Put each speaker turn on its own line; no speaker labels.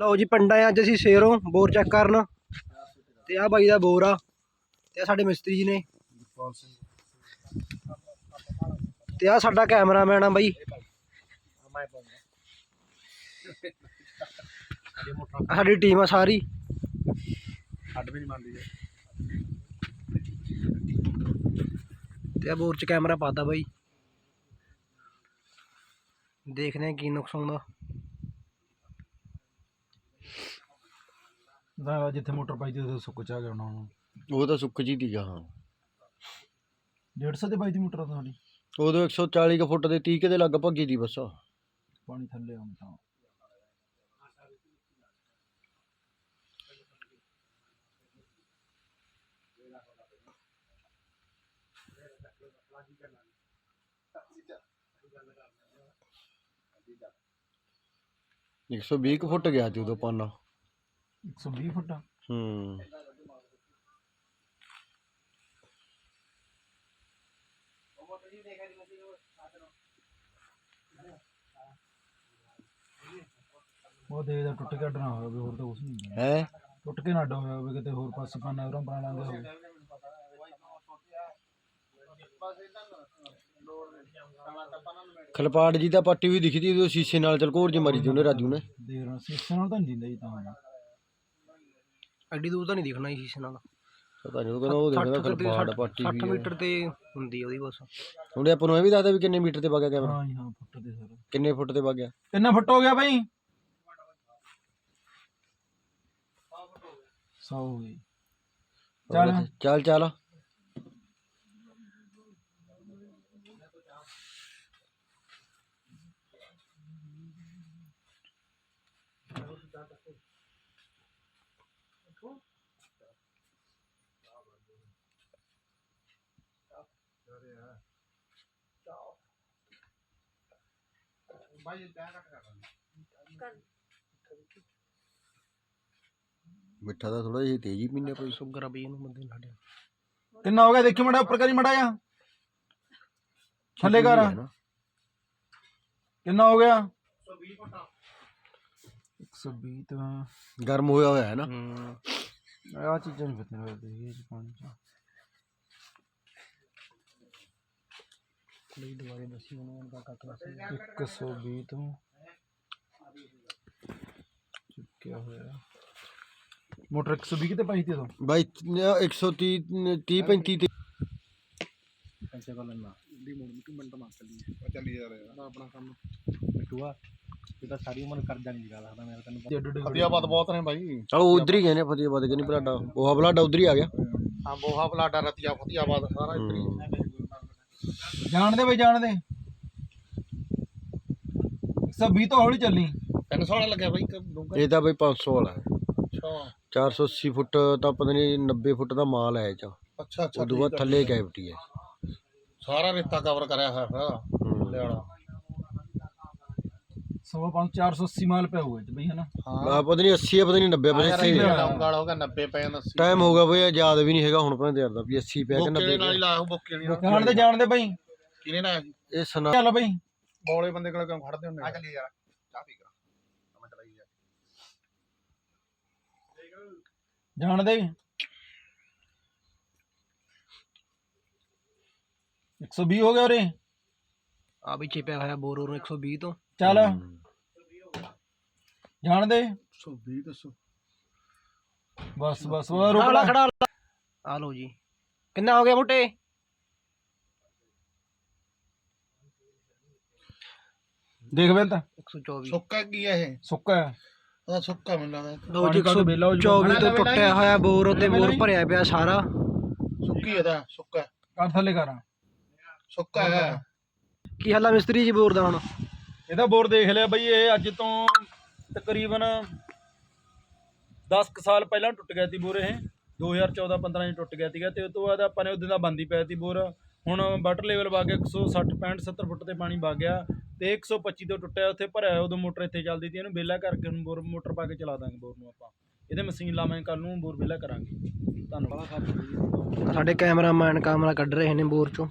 ਲਓ ਜੀ ਪਿੰਡਾਂ ਅੱਜ ਅਸੀਂ ਸ਼ੇਰੋਂ ਬੋਰ ਚੈੱਕ ਕਰਨ। ਤੇ ਆ ਬਾਈ ਦਾ ਬੋਰ ਆ। ਤੇ ਆ ਸਾਡੇ ਮਿਸਤਰੀ ਜੀ ਨੇ। ਤੇ ਆ ਸਾਡਾ ਕੈਮਰਾਮੈਨ ਆ ਬਾਈ। ਸਾਡੀ ਟੀਮ ਆ ਸਾਰੀ।
ਛੱਡ ਵੀ ਨਹੀਂ ਮੰਨਦੀ
ਤੇ ਆ ਬੋਰ ਚ ਕੈਮਰਾ ਪਾਤਾ ਬਾਈ। ਦੇਖਦੇ ਆ ਕੀ ਨੁਕਸਾਨ ਦਾ
ਦਾ ਜਿੱਥੇ ਮੋਟਰ ਪਾਈ ਤੇ ਸੁੱਕ ਚਾ ਗਿਆ ਉਹਨਾਂ।
ਉਹ ਤਾਂ ਸੁੱਕ ਜੀ ਦੀ ਹਾਂ।
150 ਦੇ ਬਾਈ ਦੀ ਮੋਟਰ ਆ ਤੁਹਾਡੀ
ਉਦੋਂ 140 ਕ ਫੁੱਟ ਦੇ 30 ਦੇ ਲਗਭਗ ਹੀ ਦੀ ਬਸ।
ਪਾਣੀ ਥੱਲੇ
ਆਉਂਦਾ Thank you. 120 ਫੁੱਟ ਗਿਆ ਸੀ ਉਦੋਂ
120 ਫੁੱਟ?
ਹੂੰ।
ਉਹ ਦੇ ਟੁੱਟ ਕੇ ਅੱਡ ਹੋਇਆ ਹੋਵੇ ਹੋਰ ਤਾਂ ਕੁਝ ਨਹੀਂ
ਹੈ?
ਟੁੱਟ ਕੇ ਨਾ ਅੱਡ ਹੋਇਆ ਹੋਵੇ ਕਿਤੇ ਹੋਰ ਪਾਸੇ ਪਾਣਾ ਉਰਾਂ ਬਣਾ ਲਾਂਗੇ। ਹੋਵੇ
ਖਲਪਾੜ ਜੀ ਦਾ ਪੱਟੀ ਵੀ ਦਿਖਦੀ ਉਹ ਸ਼ੀਸ਼ੇ ਨਾਲ ਚਲਕੋਰ ਜੀ ਮਾਰੀ ਉਹਨੇ ਰਾਜੂ ਨੇ।
ਦੇਖ ਰਹਾ ਸੀਸੇ ਨਾਲ ਤਾਂ ਨਹੀਂ ਦਿੰਦਾ ਜੀ ਤਾਂ
ਐਡੀ ਦੂਰ ਤਾਂ ਨਹੀਂ ਦਿਖਣਾ ਇਸ ਨਾਲ।
ਪਤਾ ਨਹੀਂ ਉਹ ਕਹਿੰਦਾ ਉਹ ਦੇਖਦਾ
60 ਤੇ
ਖਲਪਾੜ ਪੱਟੀ
60
ਵੀ ਹੈ।
ਮੀਟਰ ਤੇ ਹੁੰਦੀ ਆ ਉਹਦੀ ਬਸ।
ਉਹਨੇ ਆਪਾਂ ਨੂੰ ਇਹ ਵੀ ਦੱਸਦਾ ਵੀ ਕਿੰਨੇ ਮੀਟਰ ਤੇ ਵਗਿਆ ਕੈਮਰਾ
ਹਾਂ ਜੀ ਹਾਂ ਫੁੱਟ ਦੇ ਸਰ।
ਕਿੰਨੇ ਫੁੱਟ ਤੇ ਵਗਿਆ
ਕਿੰਨਾ ਫੁੱਟ ਹੋ ਗਿਆ ਬਾਈ? 100 ਹੋ ਗਈ। ਚੱਲ
ਚੱਲ ਚੱਲ। ਮਿੱਠਾ ਦਾ ਥੋੜਾ ਜਿਹਾ ਤੇਜ਼ ਹੀ ਪੀਨੇ ਪਈ
ਸ਼ੂਗਰ ਆ ਬਈ ਇਹਨੂੰ ਬੰਦੇ ਨੂੰ ਸਾਡੇ
ਕਿੰਨਾ ਹੋ ਗਿਆ? ਦੇਖੀ ਮੜਾ ਉੱਪਰ ਕਰੀ ਮੜਾ ਜਾ ਥੱਲੇ ਕਰ। ਕਿੰਨਾ ਹੋ ਗਿਆ 120 ਤਾਂ
ਗਰਮ ਹੋਇਆ ਹੋਇਆ ਹੈ ਨਾ।
ਹੂੰ।
ਆ ਚੀਜ਼ਾਂ ਨਹੀਂ ਪਤਾ ਲੱਗਦੀ ਇਹ ਚ ਪਾਣੀ ਚ।
ਲਈ ਦੁਬਾਰੇ ਦੱਸੀ ਉਹਨੂੰ ਉਹਨਾਂ ਦਾ ਕੱਟ ਦੱਸੀ।
120 ਤੋਂ ਚੁੱਕਿਆ ਹੋਇਆ। ਮੋਟਰ 120 ਕਿਤੇ ਪਾਈ ਤੇ ਤੋਂ
ਬਾਈ 130 30 35 ਤੇ।
ਪੈਸੇ ਕੋਲ ਲੈਣਾ ਦੀ ਮੋੜ ਮਿੱਟੂ ਮਿੰਟ ਮਾਰ ਚੱਲੀ
ਚੱਲੀ ਜਾ ਰਿਹਾ
ਆਪਣਾ ਕੰਮ। ਮਿੱਟੂਆ ਇਹ ਤਾਂ ਸਾਰੀ ਉਮਰ ਕਰਦਾ ਨਹੀਂ ਨਿਕਲਦਾ ਲੱਗਦਾ ਮੇਰਾ ਤੈਨੂੰ
ਫਤਿਆਬਾਦ ਬਹੁਤ ਨੇ ਬਾਈ।
ਚਲੋ ਉਧਰ ਹੀ ਗਏ ਨੇ ਫਤਿਆਬਾਦ ਕਿ ਨਹੀਂ ਬਲਾਡਾ? ਉਹ ਬਲਾਡਾ ਉਧਰ ਹੀ ਆ ਗਿਆ।
ਹਾਂ ਬੋਹਾ ਬਲਾਡਾ ਰਤੀਆ ਫਤਿਆਬਾਦ ਸਾਰਾ ਇੱਧਰ ਹੀ।
ਜਾਣਦੇ ਬਈ ਜਾਣਦੇ। 120 ਤੋਂ ਹੌਲੀ ਚੱਲੀ।
300 ਵਾਲਾ ਲੱਗਿਆ ਬਾਈ ਇੱਕ ਡੂੰਘਾ।
ਇਹ ਤਾਂ ਬਈ 500 ਵਾਲਾ। ਹੈ
ਅੱਛਾ
480 ਫੁੱਟ ਤਾਂ ਪਤਾ ਨਹੀਂ 90 ਫੁੱਟ ਦਾ ਮਾਲ ਹੈ ਇਹ ਚ।
ਅੱਛਾ ਅੱਛਾ
ਉਦੋਂ ਬਾਅਦ ਥੱਲੇ ਕੈਵਿਟੀ ਹੈ।
ਸਾਰਾ ਰੇਤਾ ਕਵਰ ਕਰਿਆ ਹੋਇਆ ਹੈ। ਥੱਲੇ ਵਾਲਾ
100 5 480 ਮਾਲ ਪਿਆ ਹੋਊਗਾ ਇਹ 'ਚ ਬਈ ਹਨਾ?
ਹਾਂ।
ਆ ਪਤਾ ਨਹੀਂ 80 ਹੈ ਪਤਾ ਨਹੀਂ 90 ਪਤਾ
ਯਾਰ
ਨਹੀਂ
ਇਹ ਗਾਲ ਹੋ ਗਿਆ 90 ਪੈ ਜਾਂਦਾ 80
ਟਾਈਮ ਹੋ ਗਿਆ ਬਈ ਯਾਦ ਵੀ ਨਹੀਂ ਹੈਗਾ ਹੁਣ ਭਾਵੇਂ ਯਾਦ ਦਾ ਵੀ 80 ਪਿਆ ਕਿ
ਬੋਕੇ
90
ਨਾਲ ਹੀ
ਪਿਆ।
ਲਾਇਆ ਬੋਕੇ ਨਹੀਂ
ਜਾਣਦੇ ਜਾਣਦੇ ਬਈ।
ਕਿਨੇ ਲਾਇਆ ਜੀ
ਇਹ ਸੁਣਾ
ਚੱਲ ਬਈ।
ਬੌਲੇ ਬੰਦੇ ਕੋਲ ਕਿਉਂ ਖੜਦੇ ਹੁੰਦੇ ਆ? ਚੱਲੀ ਯਾਰ ਚਾਹ ਪੀ ਕਰਾ ਮੈਂ ਚਲਾਈ ਜਾ
ਜਾਣਦੇ 120 ਹੋ ਗਿਆ ਉਰੇ।
ਆ ਵੀ ਚਿਪਿਆ ਹੋਇਆ ਬੋਰ ਉਹਨੂੰ 120 ਤੋਂ।
ਚੱਲ। ਜਾਣਦੇ?
120 ਦੱਸੋ।
ਬਸ ਬਸ ਉਹ ਰੁਕ
ਖੜਾ
ਲੈ।
ਖੜਾ। ਆ ਲਓ ਜੀ। ਕਿੰਨਾ ਹੋ ਗਿਆ ਮੋਟੇ
ਦੇਖ ਵੇ ਤਾਂ।
124
ਸੁੱਕਾ ਕੀ ਹੈ ਇਹ?
ਸੁੱਕਾ ਹੈ।
ਉਹਦਾ ਸੁੱਕਾ ਮੈਨੂੰ ਲੱਗਦਾ।
ਲਓ ਜੀ
ਪਾਣੀ ਕੱਢ ਵਿਹਲਾ ਹੋ ਜਾਊ।
124 ਤੋਂ ਟੁੱਟਿਆ ਹੋਇਆ ਬੋਰ ਤੇ ਬੋਰ ਭਰਿਆ ਪਿਆ ਸਾਰਾ।
ਸੁੱਕੀ ਇਹਦਾ ਸੁੱਕਾ।
ਕਰ ਥੱਲੇ ਕਰ।
ਸੁੱਕਾ ਹੈ।
ਕੀ ਹਾਲ ਮਿਸਤਰੀ ਜੀ ਬੋਰ ਦਾ ਹੁਣ?
ਇਹਦਾ ਬੋਰ ਦੇਖ ਲਿਆ ਬਈ ਇਹ ਅੱਜ ਤੋਂ ਤਕਰੀਬਨ 10 ਕੁ ਸਾਲ ਪਹਿਲਾਂ ਟੁੱਟ ਗਿਆ ਸੀ ਬੋਰ ਇਹ। 2014 15 ਚ ਟੁੱਟ ਗਿਆ ਸੀਗਾ ਤੇ ਉਸ ਤੋਂ ਬਾਅਦ ਆਪਾਂ ਨੇ ਉਹਦੇ ਦਾ ਬੰਦੀ ਪਿਆ ਸੀ ਬੋਰ। ਹੁਣ ਵਾਟਰ ਲੈਵਲ ਵਗ ਗਿਆ 160 65 70 ਫੁੱਟ ਤੇ ਪਾਣੀ ਵਗ ਗਿਆ ਤੇ 125 ਤੋਂ ਟੁੱਟਿਆ ਉੱਥੇ ਭਰਿਆ ਉਦੋਂ ਮੋਟਰ ਇੱਥੇ ਚੱਲਦੀ ਸੀ ਇਹਨੂੰ ਵਿਹਲਾ ਕਰਕੇ ਹੁਣ ਬੋਰ ਮੋਟਰ ਪਾ ਕੇ ਚਲਾ ਦਾਂਗੇ ਬੋਰ ਨੂੰ ਆਪਾਂ। ਇਹਦੇ ਮਸ਼ੀਨ ਲਾਵਾਂਗੇ ਕੱਲ ਨੂੰ ਬੋਰ ਵਿਹਲਾ ਕਰਾਂਗੇ। ਧੰਨਵਾਦ।
ਸਾਡੇ ਕੈਮਰਾਮੈਨ ਕਾਮਰਾ ਕੱਢ ਰਹੇ ਨੇ ਬੋਰ ਚੋਂ।